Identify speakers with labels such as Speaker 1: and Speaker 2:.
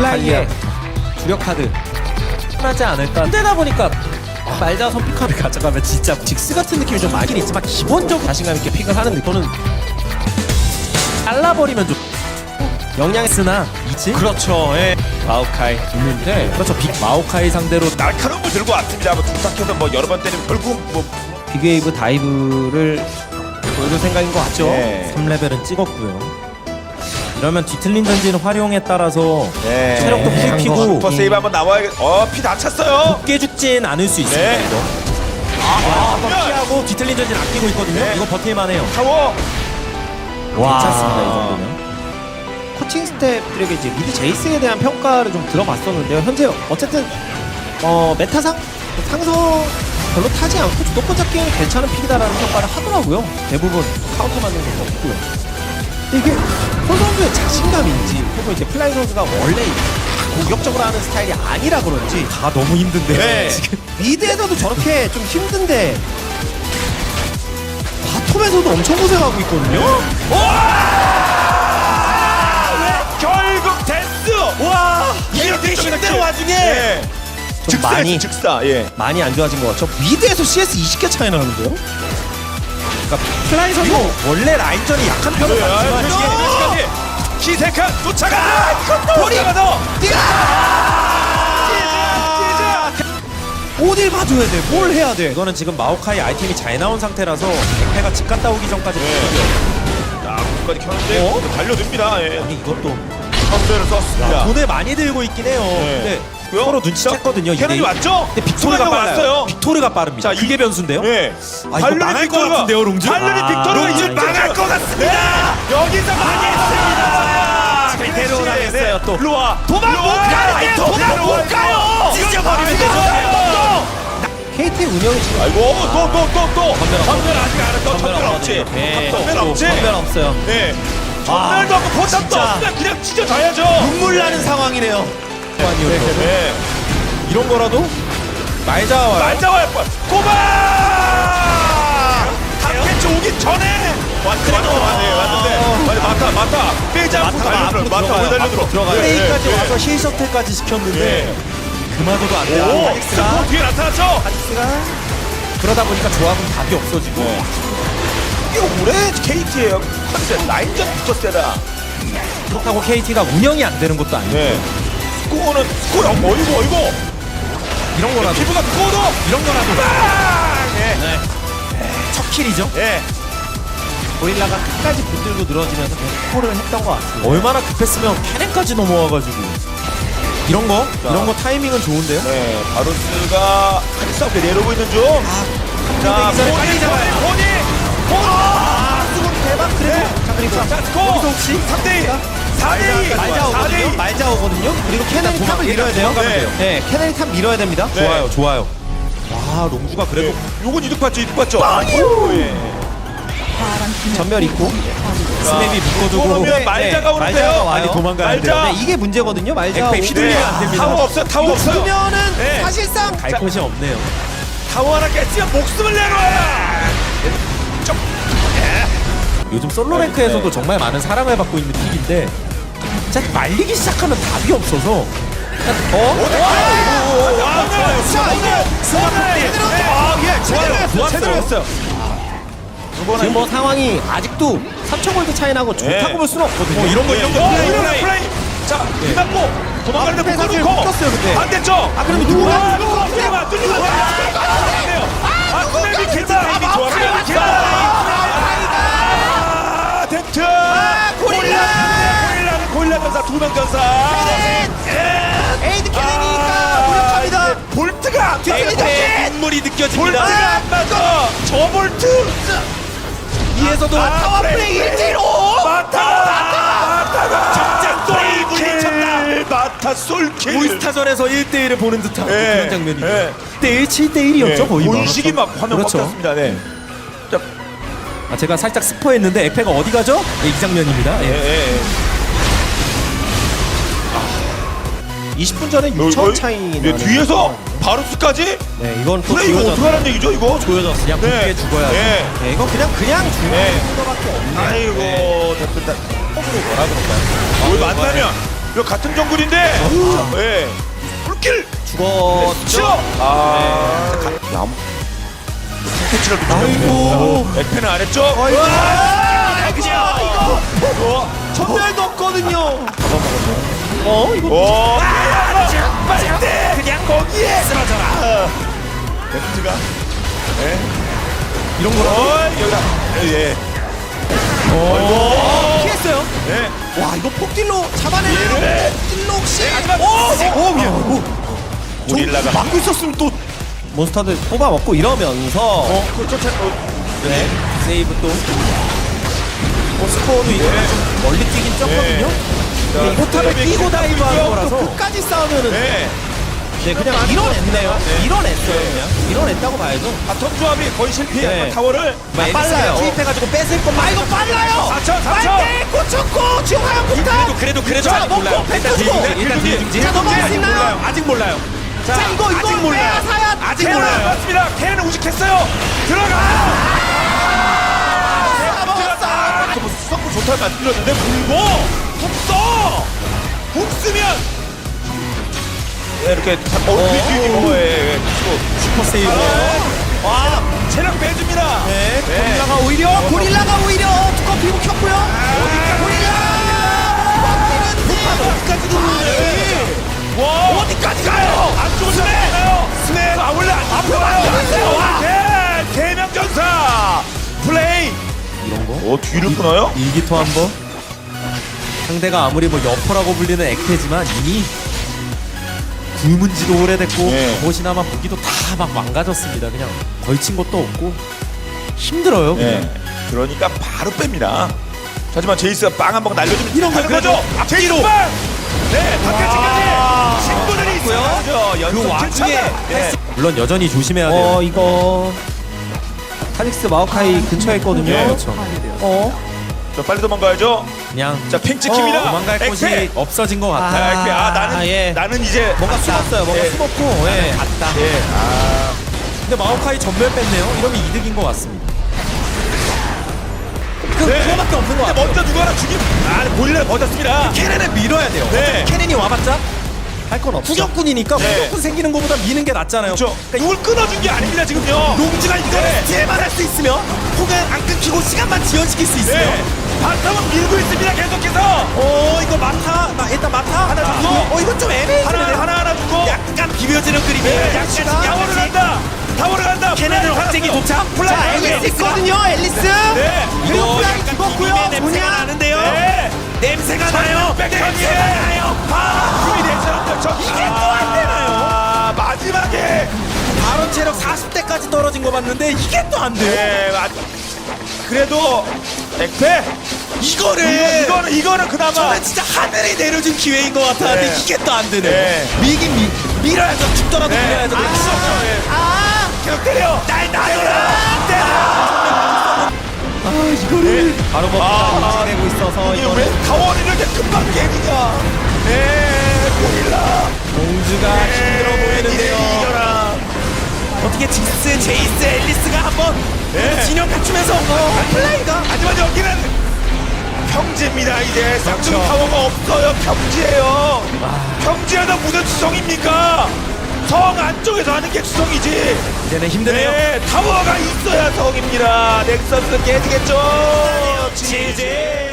Speaker 1: 플라이의 주력 카드 하지 않을까 힘들다 보니까 말자 선픽 카드 가져가면 진짜 직스 같은 느낌이 좀 많긴 있지만 기본적으로 자신감 있게 픽을 하는 느낌 저는 잘라버리면 좀 영향 쓰나 있지?
Speaker 2: 그렇죠. 예.
Speaker 1: 마오카이 있는데 그렇죠 빅 마오카이 상대로
Speaker 2: 날카로운 거 들고 왔습니다. 뭐 툭탁해서 뭐 여러 번 때리면 결국 뭐
Speaker 1: 빅웨이브 다이브를 보여줄 생각인 것 같죠?
Speaker 2: 네.
Speaker 1: 3레벨은 찍었고요 이러면 뒤틀린 전진 활용에 따라서
Speaker 2: 네.
Speaker 1: 체력도
Speaker 2: 네.
Speaker 1: 풀피고
Speaker 2: 슈퍼 세이브 한번 나와야겠. 어, 피 다 찼어요.
Speaker 1: 깨 죽진 않을 수 있습니다
Speaker 2: 네.
Speaker 1: 이거
Speaker 2: 아,
Speaker 1: 한번 피하고 뒤틀린 전진 아끼고 있거든요
Speaker 2: 네.
Speaker 1: 이거 버틸만 해요
Speaker 2: 타워.
Speaker 1: 괜찮습니다 이 정도면
Speaker 3: 코칭 스태프들에게 이제 미드 제이스에 대한 평가를 좀 들어봤었는데요. 현재 어쨌든 어, 메타상 상성 별로 타지 않고 주도권 잡기에는 괜찮은 픽이다라는 평가를 하더라고요. 대부분 카운터 맞는 것도 없고요. 이게 손 선수의 자신감인지 혹은 이제 플라이 선수가 원래 공격적으로 하는 스타일이 아니라 그런지
Speaker 1: 다 너무 힘든데
Speaker 2: 네.
Speaker 1: 지금
Speaker 3: 미드에서도 저렇게 좀 힘든데 바텀에서도 엄청 고생하고 있거든요.
Speaker 2: 결국 데스. 와, 이렇게 힘든 와중에 예.
Speaker 3: 좀
Speaker 2: 즉사
Speaker 3: 많이-
Speaker 2: 즉사. 예.
Speaker 3: 많이 안 좋아진 것 같죠. 미드에서 CS 20개 차이 나는데요.
Speaker 1: 그러니까 플라이 선수 원래 라인전이 약한 편은 맞지만 이게
Speaker 2: 시까지 키세칸 쫓아가. 돌아가서.
Speaker 3: 어딜 봐줘야 돼? 뭘 해야 돼?
Speaker 1: 이거는 지금 마오카이 아이템이 잘 나온 상태라서 백패가 집 갔다 오기 전까지
Speaker 2: 자, 끝까지 켰는데 달려듭니다. 예.
Speaker 1: 아니 이것도
Speaker 2: 선수를 썼습니다.
Speaker 1: 돈을 많이 들고 있긴 해요 근데
Speaker 2: 왜요?
Speaker 1: 서로 눈치 챘거든요
Speaker 2: 캐논이
Speaker 1: 이게.
Speaker 2: 왔죠?
Speaker 1: 근데 빅토르가
Speaker 2: 순간적으로
Speaker 1: 빨라요
Speaker 2: 왔어요.
Speaker 1: 빅토르가 빠릅니다
Speaker 2: 자,
Speaker 1: 이게 변수인데요
Speaker 2: 예.
Speaker 1: 아, 이거 망할 것 같은데요, 롱주?
Speaker 2: 발르니
Speaker 1: 아,
Speaker 2: 빅토르가
Speaker 1: 롱주
Speaker 2: 이제
Speaker 1: 망할
Speaker 2: 것 같습니다. 여기서 망했습니다.
Speaker 1: 제대로 당했어요, 또.
Speaker 2: 루아 도망 못 가요. 도망 못 가요. 찢어버리면 되죠.
Speaker 3: KT 운영이 지금
Speaker 2: 아이고 또또또 또. 전멸 아직 안 했어. 전멸 없지.
Speaker 1: 네.
Speaker 2: 전멸 없지.
Speaker 1: 전멸 없어요
Speaker 2: 네. 전멸도 없고 포탑도
Speaker 3: 진짜.
Speaker 2: 없으면 그냥 찢어져야죠.
Speaker 3: 눈물 나는 상황이네요.
Speaker 2: 네.
Speaker 1: 이런 거라도 말자 와요
Speaker 2: 말자와의 뻔. 고마. 한 캐치 오기 전에. 왔죠 왔네 왔는데. 맞아 마타 마타. 빼지 않고
Speaker 1: 마타가
Speaker 2: 달려들어.
Speaker 1: 앞으로
Speaker 2: 마타
Speaker 1: 들어가요.
Speaker 2: 왜 달려들어.
Speaker 1: 들어가요.
Speaker 2: 네,
Speaker 3: 플레이까지
Speaker 2: 네,
Speaker 3: 와서 실 셔틀까지 시켰는데
Speaker 2: 네.
Speaker 1: 그마저도 안
Speaker 2: 오,
Speaker 1: 돼요
Speaker 2: 스포 뒤에 나타났죠?
Speaker 1: 그러다 보니까 조합은 답이 없어지고
Speaker 2: 네. 이거 올해 KT예요. 컨셉 라인전 붙였어라.
Speaker 1: 그렇다고 KT가 운영이 안 되는 것도 아니고
Speaker 2: 네. 스코어는 스코어 어이구 어이구.
Speaker 1: 이런 거라도
Speaker 2: 피부가 두꺼워도
Speaker 1: 이런 거라도
Speaker 2: 빵! 예.
Speaker 1: 첫 킬이죠
Speaker 2: 예.
Speaker 3: 고릴라가 끝까지 붙들고 늘어지면서 계속 콜을 했던 것 같습니다.
Speaker 1: 얼마나 급했으면 캐넨까지 넘어와가지고 이런 거 이런 거 타이밍은 좋은데요
Speaker 2: 네. 바로스가 한 싸움에 내려오고 있는 중. 자,
Speaker 1: 되기 전에
Speaker 2: 포니. 포니, 포니.
Speaker 3: 아, 수금 대박 그래도 자 그리고
Speaker 2: 자, 스코어.
Speaker 3: 여기서 혹시
Speaker 2: 3대2. 4대2.
Speaker 3: 말자 오거든요. 말자 오거든요. 그리고
Speaker 1: 도망-
Speaker 3: 탑을 밀어야 돼요. 네, 캐넨이 탑 밀어야 됩니다.
Speaker 2: 네.
Speaker 1: 좋아요 좋아요 와 롱주가 그래도
Speaker 2: 네. 요건 이득 봤죠, 이득 봤죠. 오, 예.
Speaker 3: 전멸 있고.
Speaker 1: 스냅이 묶어두고
Speaker 2: 말자가 오는데요.
Speaker 1: 빨리 도망가야
Speaker 2: 말자.
Speaker 1: 돼요
Speaker 3: 네, 이게 문제거든요. 말자.
Speaker 1: 백팩 휘둘리면
Speaker 2: 네.
Speaker 1: 안 됩니다.
Speaker 2: 타워 없어요, 타워 없어요.
Speaker 3: 죽으면은
Speaker 2: 네.
Speaker 3: 사실상
Speaker 1: 갈 곳이 없네요
Speaker 2: 타워 하나 깼으면 목숨을 내놔야.
Speaker 1: 요즘 솔로 랭크에서도 정말 많은 사랑을 받고 있는 픽인데 진짜 말리기 시작하면 답이 없어서 어?
Speaker 2: 제대로 했어요. 했어요.
Speaker 3: 지금 뭐 상황이 아직도 3천 골드 차이 나고 좋다고
Speaker 2: 네.
Speaker 3: 볼 수는 없거든요.
Speaker 1: 어, 이런 거 이런 거
Speaker 2: 어,
Speaker 1: 플레이,
Speaker 2: 플레이,
Speaker 1: 플레이.
Speaker 2: 플레이. 자, 뒤잡고 도망가는데
Speaker 3: 묶었어요, 근데.
Speaker 2: 반대쪽.
Speaker 3: 아, 누구가?
Speaker 2: 아, 누구가 뚫리면 뚫 전사 두 명 전사.
Speaker 3: 에이드 캐넨이니까
Speaker 2: 아,
Speaker 3: 무력합니다.
Speaker 2: 이제 볼트가 뒤틀리지.
Speaker 1: 눈물이
Speaker 2: 볼트가
Speaker 1: 느껴집니다
Speaker 2: 안 맞아. 저 볼트.
Speaker 1: 위에서도
Speaker 2: 타워 플레이 1대1로 마타 마타가
Speaker 1: 진짜
Speaker 2: 솔킬 마타 솔킬
Speaker 1: 올스타전에서 1대1을 보는 듯한
Speaker 2: 예.
Speaker 1: 그런 장면이죠
Speaker 2: 예.
Speaker 1: 1대1, 7대1이었죠 거의 막.
Speaker 2: 본식이 막 화면
Speaker 1: 그렇죠.
Speaker 2: 먹혔습니다 네. 자,
Speaker 1: 아, 제가 살짝 스포했는데 에페가 어디 가죠? 예, 이 장면입니다
Speaker 2: 예,
Speaker 1: 예.
Speaker 2: 예,
Speaker 3: 20분 전에
Speaker 2: 어,
Speaker 3: 6천
Speaker 2: 어,
Speaker 3: 차이
Speaker 2: 예,
Speaker 3: 나는
Speaker 2: 뒤에서 바루스까지
Speaker 3: 네, 이건 또
Speaker 2: 그래 이거
Speaker 3: 조여졌-
Speaker 2: 어떡하라는 얘기죠 이거
Speaker 3: 조여졌어요.
Speaker 1: 그냥 붙게 죽어야죠
Speaker 2: 네.
Speaker 3: 네, 이건 그냥 그냥 죽는
Speaker 2: 네.
Speaker 3: 거밖에 없네.
Speaker 2: 아이고 대표단 뭐라 그럴까요? 여기 만나면 저 같은 정글인데. 예. 불길
Speaker 3: 죽었죠.
Speaker 2: 치어. 아. 남. 캐치를 아이고. 에페는 아래쪽. 아이고. 그냥 이거.
Speaker 3: 전멸도 없거든요. 어 이거
Speaker 2: 오. 빨리 돼. 그냥 거기에 쓰러져라. 벤트가. 예.
Speaker 3: 이런 거라
Speaker 2: 어, 여기다. 예.
Speaker 3: 피했어요.
Speaker 2: 네.
Speaker 3: 와 이거 폭딜로 잡아내네요.
Speaker 2: 예.
Speaker 3: 폭딜로 혹시
Speaker 2: 하지만
Speaker 3: 오, 오, 미안. 오.
Speaker 2: 고릴라가
Speaker 3: 막고 있었으면 또 몬스터들 뽑아 먹고 이러면서
Speaker 2: 어, 그 쫓아. 어,
Speaker 3: 네. 세이브 또 어, 스코어도 이거 좀 멀리 뛰긴 쪘거든요. 근데 이 포탑을
Speaker 2: 네,
Speaker 3: 뛰고
Speaker 2: 네,
Speaker 3: 다이브 하는
Speaker 2: 네,
Speaker 3: 거라서
Speaker 2: 네.
Speaker 3: 끝까지 싸우면은
Speaker 2: 네.
Speaker 3: 네, 그냥 밀어냈네요. 밀어냈어요,
Speaker 2: 네.
Speaker 3: 그냥. 밀어냈다고 봐야죠.
Speaker 2: 바텀 조합이 거의 실패.
Speaker 3: 네.
Speaker 2: 타워를.
Speaker 3: 아, 빨라요. 투입해가지고 뺏을 것만. 아, 이거 빨라요!
Speaker 2: 4천, 4천.
Speaker 3: 빨대 꽂혔고, 지호하영 포탑!
Speaker 1: 그래도 그래도
Speaker 3: 자,
Speaker 1: 아직
Speaker 3: 먹고. 배
Speaker 1: 일단
Speaker 3: 터지고.
Speaker 1: 뒤에 일단 뒤에 중지.
Speaker 3: 자, 넘어갈 수 있나요?
Speaker 1: 몰라요. 아직 몰라요.
Speaker 3: 자, 이거, 이거
Speaker 2: 아직 몰라요.
Speaker 3: 빼앗아야
Speaker 1: 아직 몰라요.
Speaker 2: 맞습니다. 캐는 우직했어요. 들어가. 뭐 수석구 좋다 말씀드렸는데 물고 훅 써. 훅 쓰면 네, 이렇게 어, 뒤뒤고 예, 예. 치고
Speaker 3: 슈퍼 세이브예요. 와,
Speaker 2: 체력 빼줍니다.
Speaker 3: 네.
Speaker 2: 네.
Speaker 3: 고릴라가 오히려, 고릴라가 오히려 두꺼운 피부 켰고요. 고릴라! 어디까지 들어오네.
Speaker 2: 와 어디까지 가요? 안쪽으로 스매요. 스매. 아 원래 앞으로 가요. 와. 네. 대명 전사 플레이.
Speaker 3: 이런 거?
Speaker 2: 어 뒤를 끊어요?
Speaker 3: 일기토 한 번. 상대가 아무리 뭐 여포라고 불리는 액태지만 이미 굶은 지도 오래됐고
Speaker 2: 네.
Speaker 3: 무엇이나마 무기도 다 막 망가졌습니다. 그냥 걸친 것도 없고 힘들어요. 그냥.
Speaker 2: 네. 그러니까 바로 뺍니다. 하지만 제이스가 빵한방 날려주면
Speaker 3: 이런 거
Speaker 2: 거죠. 제이스 빵. 네, 바깥까지 친구들이 있어요.
Speaker 3: 그 와중에.
Speaker 2: 네.
Speaker 1: 물론 여전히 조심해야 돼요.
Speaker 3: 어 이거 카릭스 마오카이 근처에 있거든요.
Speaker 2: 네.
Speaker 1: 그렇죠.
Speaker 3: 어
Speaker 2: 자, 빨리 도망가야죠.
Speaker 1: 그냥
Speaker 2: 자, 핑 찍힙니다.
Speaker 1: 도망갈 곳이
Speaker 2: 엑페.
Speaker 1: 없어진 것
Speaker 2: 아,
Speaker 1: 같아요.
Speaker 2: 엑페. 아, 나는
Speaker 3: 아, 예.
Speaker 2: 나는 이제
Speaker 3: 뭔가 숨었어요. 뭔가
Speaker 2: 예.
Speaker 3: 숨었고. 예.
Speaker 1: 갔다.
Speaker 2: 예. 아,
Speaker 1: 근데 마오카이 전멸 뺐네요. 이러면 이득인 것 같습니다. 그,
Speaker 2: 네.
Speaker 1: 그거밖에 없는 것
Speaker 2: 근데
Speaker 1: 같아요.
Speaker 2: 먼저 누가 하나 죽임. 아, 본인을 버텼습니다.
Speaker 1: 캐넨을 밀어야 돼요.
Speaker 2: 네.
Speaker 1: 캐넨이 와봤자
Speaker 3: 할 건 없어.
Speaker 1: 후격군이니까
Speaker 2: 네.
Speaker 1: 후격군 생기는 것보다 미는 게 낫잖아요.
Speaker 2: 그렇죠. 누굴 끊어준 게 아닙니다, 지금요.
Speaker 1: 롱주가 이거를
Speaker 2: 네.
Speaker 1: 스틸만 할 수 있으면 혹은 안 끊기고 시간만 지연시킬 수 있으면
Speaker 2: 네. 바텀은 밀고 있습니다, 계속해서.
Speaker 1: 어 이거 마타 마, 일단 마타 하나
Speaker 2: 주고.
Speaker 1: 어 이건 좀 애매해
Speaker 2: 하나, 하나, 하나 주고.
Speaker 1: 약간 비벼지는 그림이에요
Speaker 2: 네,
Speaker 1: 약간
Speaker 2: 타워를 간다. 타워를 간다.
Speaker 1: 걔네들 확정이 도착
Speaker 3: 자
Speaker 2: 플라이.
Speaker 3: 앨리스 있거든요. 앨리스.
Speaker 2: 네.
Speaker 3: 그리고 플라이
Speaker 1: 냄새가
Speaker 3: 뭐냐?
Speaker 1: 나는데요
Speaker 2: 네.
Speaker 1: 냄새가 나요
Speaker 2: 냄새가 나요. 아, 힘이 내처럼 저
Speaker 1: 이게 또 안 되나요?
Speaker 2: 아, 마지막에.
Speaker 1: 바로 체력 40대까지 떨어진 거 봤는데 이게 또 안 돼요
Speaker 2: 네, 맞. 그래도 액패.
Speaker 1: 이거를
Speaker 2: 이거, 는 이거는 그나마.
Speaker 1: 저는 진짜 하늘이 내려준 기회인 것 같았는데
Speaker 2: 네.
Speaker 1: 이게 또 안 되네요
Speaker 2: 네.
Speaker 1: 밀긴 밀 밀어야죠 죽더라도
Speaker 2: 네.
Speaker 1: 밀어야죠
Speaker 2: 아,
Speaker 1: 네.
Speaker 3: 아.
Speaker 2: 계속 때려. 날 나더라.
Speaker 3: 아 이거를 바로 먹고
Speaker 2: 아.
Speaker 3: 진행되고 있어서
Speaker 2: 이게 왜 타원이 이렇게 금방 깨지냐? 네, 고릴라.
Speaker 3: 공주가 힘들어 보이는데요.
Speaker 2: 이겨라.
Speaker 1: 어떻게 직스, 제이스, 앨리스가 한번
Speaker 2: 네.
Speaker 1: 진영 갖추면서 어, 플라이가
Speaker 2: 하지만 여기는 평지입니다. 이제 쌍둥이
Speaker 3: 그렇죠.
Speaker 2: 타워가 없어요. 평지예요. 평지에다 무슨 수성입니까? 성 안쪽에서 하는 게 수성이지.
Speaker 1: 이제는 힘드네요.
Speaker 2: 네, 타워가 있어야 성입니다. 넥서스 깨지겠죠. 지지.